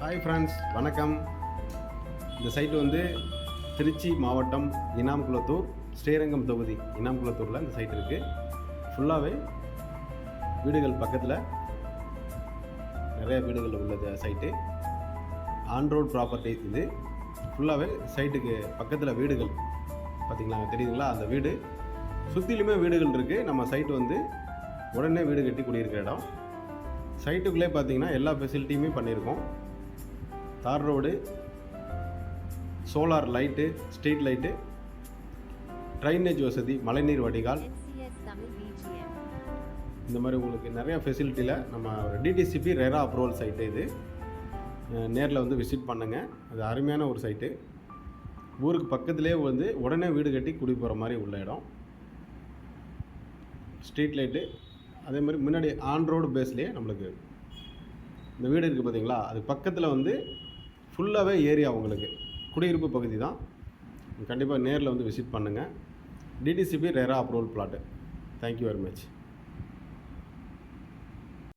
Hi friends வணக்கம். இந்த site வந்து திருச்சி மாவட்டம் இனாம்குளத்தூர் ஸ்ரீரங்கம் தொகுதி இனாம்குளத்தூரில் இந்த சைட் இருக்குது ஃபுல்லாகவே வீடுகள் பக்கத்தில் நிறைய வீடுகள் உள்ளது சைட்டு ஆன் ரோட் ப்ராப்பர்ட்டி இது. ஃபுல்லாகவே சைட்டுக்கு பக்கத்தில் வீடுகள். பார்த்தீங்களா தெரியுதுங்களா? அந்த வீடு. சுற்றிலுமே வீடுகள் இருக்குது நம்ம சைட்டு வந்து உடனே வீடு கட்டி குடியிருக்கிற இடம். சைட்டுக்குள்ளே பார்த்தீங்கன்னா எல்லா ஃபெசிலிட்டியுமே பண்ணியிருக்கோம். தார் road solar light street light drainage வசதி மழைநீர் வடிகால். இந்த மாதிரி உங்களுக்கு நிறைய ஃபெசிலிட்டியில் நம்ம ஒரு டிடிசிபி ரெரா அப்ரூவல் சைட்டு இது. நேரில் வந்து விசிட் பண்ணுங்கள் அது அருமையான ஒரு சைட்டு ஊருக்கு பக்கத்துலேயே வந்து உடனே வீடு கட்டி குடி போகிற மாதிரி உள்ள இடம். ஸ்ட்ரீட் லைட்டு அதே மாதிரி முன்னாடி ஆன் ரோடு பேஸ்லேயே நம்மளுக்கு இந்த வீடு இருக்குது பார்த்தீங்களா? அது பக்கத்தில் வந்து ஃபுல்லாகவே ஏரியா உங்களுக்கு. குடியிருப்பு பகுதி தான். கண்டிப்பாக நேரில் வந்து விசிட் பண்ணுங்கள் DTCP RERA approval plot thank you very much